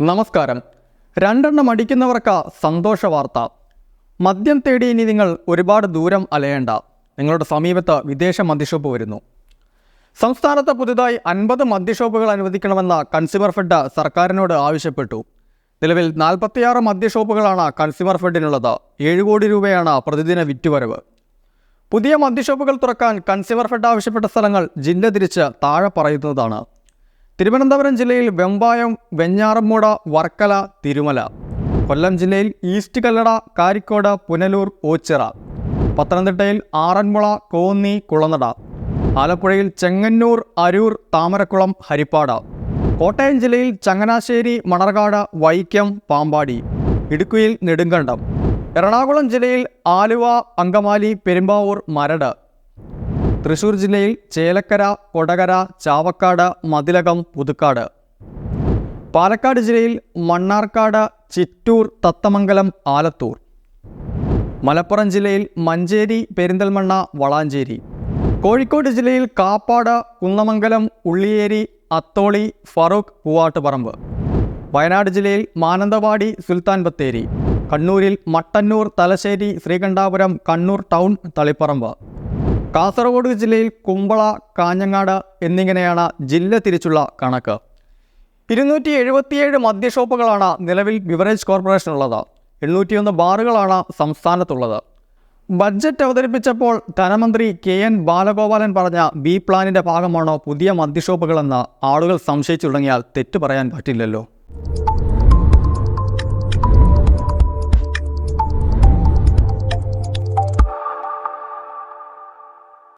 നമസ്കാരം. രണ്ടെണ്ണം അടിക്കുന്നവർക്ക് സന്തോഷ വാർത്ത. മദ്യം തേടി ഇനി നിങ്ങൾ ഒരുപാട് ദൂരം അലയേണ്ട. നിങ്ങളുടെ സമീപത്ത് വിദേശ മദ്യഷോപ്പ് വരുന്നു. സംസ്ഥാനത്ത് പുതുതായി അൻപത് മദ്യഷോപ്പുകൾ അനുവദിക്കണമെന്ന കൺസ്യൂമർ ഫെഡ് സർക്കാരിനോട് ആവശ്യപ്പെട്ടു. നിലവിൽ നാൽപ്പത്തിയാറ് മദ്യഷോപ്പുകളാണ് കൺസ്യൂമർ ഫെഡിനുള്ളത്. ഏഴ് കോടി രൂപയാണ് പ്രതിദിന വിറ്റുവരവ്. പുതിയ മദ്യഷോപ്പുകൾ തുറക്കാൻ കൺസ്യൂമർ ഫെഡ് ആവശ്യപ്പെട്ട സ്ഥലങ്ങൾ ജില്ല തിരിച്ച് താഴെ പറയുന്നതാണ്. തിരുവനന്തപുരം ജില്ലയിൽ വെമ്പായം വെഞ്ഞാറമ്മൂട വർക്കല തിരുമല. കൊല്ലം ജില്ലയിൽ ഈസ്റ്റ് കല്ലട കാരിക്കോട് പുനലൂർ ഓച്ചിറ. പത്തനംതിട്ടയിൽ ആറന്മുള കോന്നി കുളനട. ആലപ്പുഴയിൽ ചെങ്ങന്നൂർ അരൂർ താമരക്കുളം ഹരിപ്പാട്. കോട്ടയം ജില്ലയിൽ ചങ്ങനാശ്ശേരി മണർകാട് വൈക്കം പാമ്പാടി. ഇടുക്കിയിൽ നെടുങ്കണ്ടം. എറണാകുളം ജില്ലയിൽ ആലുവ അങ്കമാലി പെരുമ്പാവൂർ മരട്. തൃശൂർ ജില്ലയിൽ ചേലക്കര കൊടകര ചാവക്കാട് മതിലകം പുതുക്കാട്. പാലക്കാട് ജില്ലയിൽ മണ്ണാർക്കാട് ചിറ്റൂർ തത്തമംഗലം ആലത്തൂർ. മലപ്പുറം ജില്ലയിൽ മഞ്ചേരി പെരിന്തൽമണ്ണ വളാഞ്ചേരി. കോഴിക്കോട് ജില്ലയിൽ കാപ്പാട് കുന്നമംഗലം ഉള്ളിയേരി അത്തോളി ഫറൂഖ് പൂവാട്ടുപറമ്പ്. വയനാട് ജില്ലയിൽ മാനന്തവാടി സുൽത്താൻ ബത്തേരി. കണ്ണൂരിൽ മട്ടന്നൂർ തലശ്ശേരി ശ്രീകണ്ഠാപുരം കണ്ണൂർ ടൗൺ തളിപ്പറമ്പ്. കാസർഗോഡ് ജില്ലയിൽ കുമ്പള കാഞ്ഞങ്ങാട് എന്നിങ്ങനെയാണ് ജില്ല തിരിച്ചുള്ള കണക്ക്. ഇരുന്നൂറ്റി എഴുപത്തിയേഴ് മദ്യഷോപ്പുകളാണ് നിലവിൽ ബിവറേജ് കോർപ്പറേഷനുള്ളത്. എണ്ണൂറ്റിയൊന്ന് ബാറുകളാണ് സംസ്ഥാനത്തുള്ളത്. ബഡ്ജറ്റ് അവതരിപ്പിച്ചപ്പോൾ ധനമന്ത്രി കെ എൻ ബാലഗോപാലൻ പറഞ്ഞ ബി പ്ലാനിന്റെ ഭാഗമാണോ പുതിയ മദ്യഷോപ്പുകളെന്ന് ആളുകൾ സംശയിച്ചു തുടങ്ങിയാൽ തെറ്റു പറയാൻ പറ്റില്ലല്ലോ.